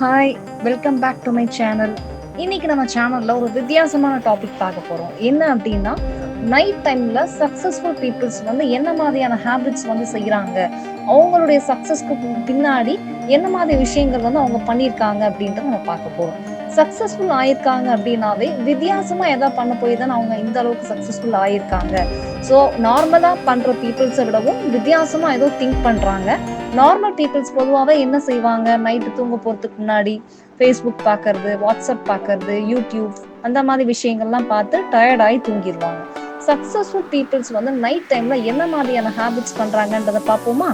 Hi welcome back to my channel இன்னைக்கு நம்ம சேனல்ல ஒரு வித்தியாசமான டாபிக் பார்க்க போறோம். என்ன அப்படின்னா நைட் டைம்ல சக்சஸ்ஃபுல் பீப்புள்ஸ் வந்து என்ன மாதிரியான ஹேபிட்ஸ் வந்து செய்யறாங்க அவங்களுடைய சக்சஸ்க்கு பின்னாடி என்ன மாதிரி விஷயங்கள் வந்து அவங்க பண்ணியிருக்காங்க அப்படின்றத நம்ம பார்க்க போறோம். சக்சஸ்ஃபுல் ஆயிருக்காங்க அப்படின்னாவே வித்தியாசமா எதா பண்ண போய் தான் அவங்க இந்த அளவுக்கு சக்சஸ்ஃபுல் ஆயிருக்காங்க. ஸோ நார்மலா பண்ற பீப்புள்ஸை விடவும் வித்தியாசமா ஏதோ திங்க் பண்றாங்க. நார்மல் பீப்புள்ஸ் பொதுவாகவே என்ன செய்வாங்க? நைட்டு தூங்க போகிறதுக்கு முன்னாடி ஃபேஸ்புக் பார்க்கறது வாட்ஸ்அப் பார்க்கறது யூடியூப் அந்த மாதிரி விஷயங்கள்லாம் பார்த்து டயர்டாகி தூங்கிடுவாங்க சக்ஸஸ்ஃபுல் பீப்புள்ஸ் வந்து நைட் டைமில் என்ன மாதிரியான ஹேபிட்ஸ் பண்ணுறாங்கன்றதை பார்ப்போமா?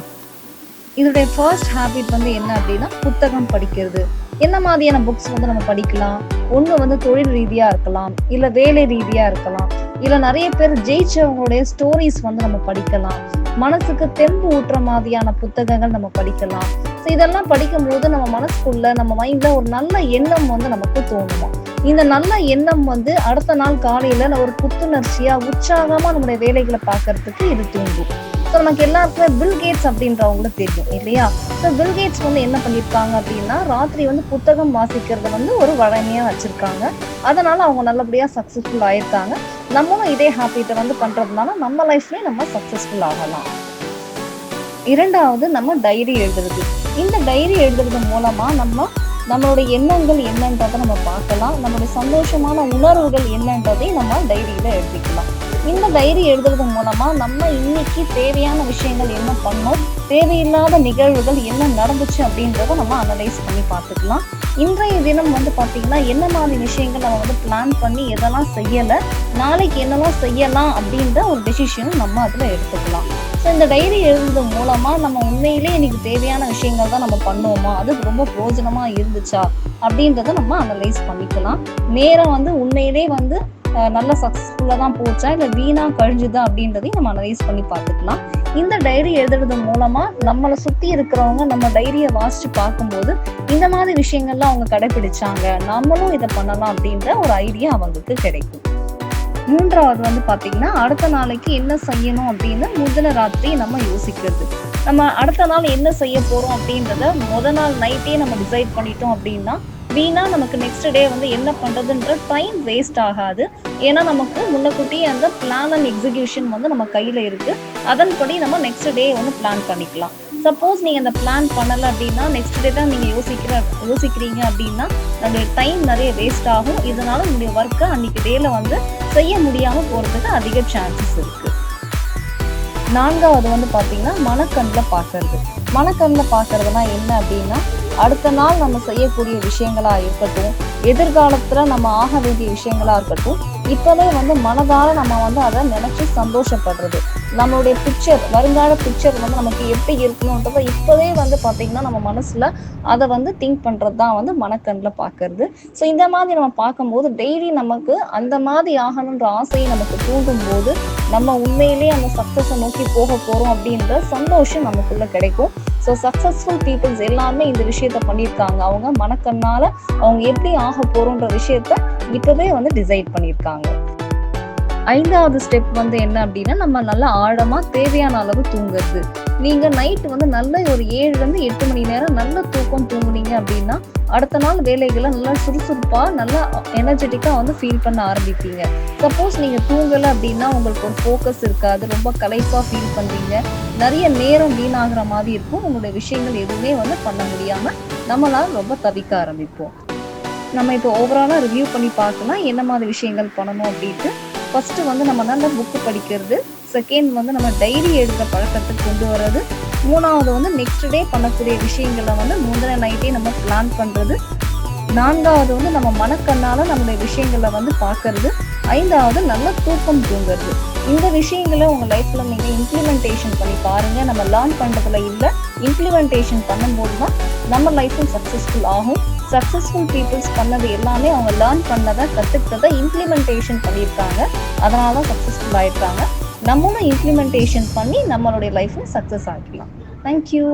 இதோடைய ஃபர்ஸ்ட் ஹேபிட் வந்து என்ன அப்படின்னா புத்தகம் படிக்கிறது. என்ன மாதிரியான புக்ஸ் வந்து நம்ம படிக்கலாம்? ஒன்று வந்து தொழில் ரீதியாக இருக்கலாம் இல்லை வேலை ரீதியாக இருக்கலாம் இல்லை நிறைய பேர் ஜெயிச்சவங்களுடைய ஸ்டோரிஸ் வந்து நம்ம படிக்கலாம். மனசுக்கு தெம்பு ஊட்டுற மாதிரியான புத்தகங்கள் நம்ம படிக்கலாம். ஸோ இதெல்லாம் படிக்கும்போது நம்ம மனசுக்குள்ள நம்ம மைண்ட்ல ஒரு நல்ல எண்ணம் வந்து நமக்கு தோணுமா? இந்த நல்ல எண்ணம் வந்து அடுத்த நாள் காலையில ஒரு புத்துணர்ச்சியா உற்சாகமா நம்மளுடைய வேலைகளை பார்க்கறதுக்கு இது தூண்டும். ஸோ நமக்கு எல்லாருக்குமே பில் கேட்ஸ் அப்படின்றவங்களுக்கு தெரியும் இல்லையா? ஸோ பில் கேட்ஸ் வந்து என்ன பண்ணியிருக்காங்க அப்படின்னா ராத்திரி வந்து புத்தகம் வாசிக்கிறத வந்து ஒரு வழமையாக வச்சிருக்காங்க. அதனால அவங்க நல்லபடியாக சக்ஸஸ்ஃபுல் ஆயிருக்காங்க. நம்மளும் இதே ஹாபிட்டை வந்து பண்றதுனால நம்ம லைஃப்லேயும் நம்ம சக்ஸஸ்ஃபுல் ஆகலாம். இரண்டாவது நம்ம டைரி எழுதுறது. இந்த டைரி எழுதுறது மூலமா நம்ம நம்மளுடைய எண்ணங்கள் என்னன்றதை நம்ம பார்க்கலாம். நம்மளுடைய சந்தோஷமான உணர்வுகள் என்னன்றதை நம்ம டைரியில எழுதிக்கலாம். இந்த டைரி எழுதுறது மூலமா நம்ம இன்னைக்கு தேவையான விஷயங்கள் என்ன பண்ணோம் தேவையில்லாத நிகழ்வுகள் என்ன நடந்துச்சு அப்படின்றத நம்ம அனலைஸ் பண்ணி பார்த்துக்கலாம். இன்றைய தினம் வந்து பார்த்தீங்கன்னா என்ன மாதிரி விஷயங்கள் நம்ம வந்து பிளான் பண்ணி எதெல்லாம் செய்யலை நாளைக்கு என்னெல்லாம் செய்யலாம் அப்படின்ற ஒரு டெசிஷனும் நம்ம அதில் எடுத்துக்கலாம். ஸோ இந்த டைரி எழுதுறது மூலமாக நம்ம உண்மையிலே இன்னைக்கு தேவையான விஷயங்கள் தான் நம்ம பண்ணுவோமா அது ரொம்ப பிரோஜனமாக இருந்துச்சா அப்படின்றத நம்ம அனலைஸ் பண்ணிக்கலாம். நேரம் வந்து உண்மையிலே வந்து நல்ல சக்ஸஸ்ஃபுல்லாக தான் போச்சா? இல்லை வீணாக கழிஞ்சுதா அப்படின்றதையும் நம்ம அனலைஸ் பண்ணி பார்த்துக்கலாம். இந்த டைரி எழுதுறது மூலமா நம்மளை சுத்தி இருக்கிறவங்க நம்ம டைரியை வாசிச்சு பார்க்கும்போது இந்த மாதிரி விஷயங்கள்லாம் அவங்க கடைபிடிச்சாங்க நம்மளும் இதை பண்ணலாம் அப்படின்ற ஒரு ஐடியா அவங்களுக்கு கிடைக்கும். மூன்றாவது வந்து பார்த்தீங்கன்னா அடுத்த நாளைக்கு என்ன செய்யணும் அப்படின்னு முதல ராத்திரி நம்ம யோசிக்கிறது. நம்ம அடுத்த நாள் என்ன செய்ய போகிறோம் அப்படின்றத முத நாள் நைட்டே நம்ம டிசைட் பண்ணிட்டோம் அப்படின்னா வீணாக நமக்கு நெக்ஸ்ட் டே வந்து என்ன பண்ணுறதுன்ற டைம் வேஸ்ட் ஆகாது. ஏன்னா நமக்கு முன்னக்கூட்டி அந்த பிளான் அண்ட் எக்ஸிகியூஷன் வந்து நம்ம கையில் இருக்குது அதன்படி நம்ம நெக்ஸ்ட் டே வந்து பிளான் பண்ணிக்கலாம். சப்போஸ் நீங்கள் அந்த பிளான் பண்ணலை அப்படின்னா நெக்ஸ்ட் டே தான் நீங்கள் யோசிக்கிற யோசிக்கிறீங்க அப்படின்னா நம்மளுடைய டைம் நிறைய வேஸ்ட் ஆகும். இதனால உங்களுடைய ஒர்க்கை அன்றைக்கி டேயில் வந்து செய்ய முடியாமல் போகிறதுக்கு அதிக சான்சஸ் இருக்குது நான்காவது வந்து பார்த்தீங்கன்னா மனக்கண்ணில் பார்க்கறது மனக்கண்ணில் பார்க்கறதுனா என்ன அப்படின்னா அடுத்த நாள் நம்ம செய்யக்கூடிய விஷயங்களாக இருக்கட்டும் எதிர்காலத்தில் நம்ம ஆக வேண்டிய விஷயங்களாக இருக்கட்டும் இப்போவே வந்து மனதால் நம்ம வந்து அதை நினச்சி சந்தோஷப்படுறது. நம்மளுடைய பிக்சர் வருங்கால பிக்சர் வந்து நமக்கு எப்படி இருக்கணுன்றத இப்பவே வந்து பாத்தீங்கன்னா நம்ம மனசுல அதை வந்து திங்க் பண்றது தான் வந்து மனக்கண்ணில் பார்க்கறது ஸோ இந்த மாதிரி நம்ம பார்க்கும்போது டெய்லி நமக்கு அந்த மாதிரி ஆகணுன்ற ஆசையை நமக்கு தூண்டும் போது நம்ம உண்மையிலேயே அந்த சக்ஸஸை நோக்கி போக போறோம் அப்படின்ற சந்தோஷம் நமக்குள்ள கிடைக்கும். ஸோ சக்ஸஸ்ஃபுல் பீப்புள்ஸ் எல்லாருமே இந்த விஷயத்த பண்ணியிருக்காங்க. அவங்க மனக்கண்ணால அவங்க எப்படி ஆக போறோன்ற விஷயத்த இப்பவே வந்து டிசைட் பண்ணியிருக்காங்க. ஐந்தாவது ஸ்டெப் வந்து என்ன அப்படின்னா நம்ம நல்லா ஆழமா தேவையான அளவு தூங்குறது. நீங்க நைட்டு வந்து நல்ல ஒரு ஏழுல இருந்து எட்டு மணி நேரம் நல்ல தூக்கம் தூங்குனீங்க அப்படின்னா அடுத்த நாள் வேலைகளை நல்லா சுறுசுறுப்பா நல்லா எனர்ஜெட்டிக்கா வந்து ஃபீல் பண்ண ஆரம்பிப்பீங்க. சப்போஸ் நீங்க தூங்கல அப்படின்னா உங்களுக்கு ஒரு ஃபோக்கஸ் இருக்காது ரொம்ப களைப்பா ஃபீல் பண்றீங்க. நிறைய நேரம் வீணாகிற மாதிரி இருக்கும். உங்களுடைய விஷயங்கள் எதுவுமே வந்து பண்ண முடியாம நம்மளால ரொம்ப தவிக்க ஆரம்பிப்போம். நம்ம இப்போ ஓவராலாக ரிவ்யூ பண்ணி பார்க்கலாம். என்ன மாதிரி விஷயங்கள் பண்ணணும் அப்படின்ட்டு ஃபர்ஸ்ட் வந்து நம்ம நல்ல புக்கு படிக்கிறது. செகண்ட் வந்து நம்ம டைரி எழுதுகிற பழக்கத்துக்கு கொண்டு வர்றது. மூணாவது வந்து நெக்ஸ்ட் டே பண்ணக்கூடிய விஷயங்களை வந்து முந்தின நைட்டே நம்ம பிளான் பண்ணுறது நான்காவது வந்து நம்ம மனக்கண்ணால நம்மளுடைய விஷயங்களை வந்து பார்க்கறது. ஐந்தாவது நல்ல தூக்கம் தூங்குறது. இந்த விஷயங்களை உங்க லைஃப்ல நீங்க இம்ப்ளிமெண்டேஷன் பண்ணி பாருங்க. நம்ம லேர்ன் பண்றதுல இல்லை இம்ப்ளிமெண்டேஷன் பண்ணும்போது தான் நம்ம லைஃப்பும் சக்ஸஸ்ஃபுல் ஆகும். சக்ஸஸ்ஃபுல் பீப்புள்ஸ் பண்ணது எல்லாமே அவங்க லேர்ன் பண்ணதை கற்றுக்கிட்டதை இம்ப்ளிமெண்டேஷன் பண்ணியிருக்காங்க. அதனால தான் சக்ஸஸ்ஃபுல் ஆயிருக்காங்க. நம்மளும் இம்ப்ளிமெண்டேஷன் பண்ணி நம்மளுடைய லைஃப்பை சக்ஸஸ் ஆக்கலாம் தேங்க்யூ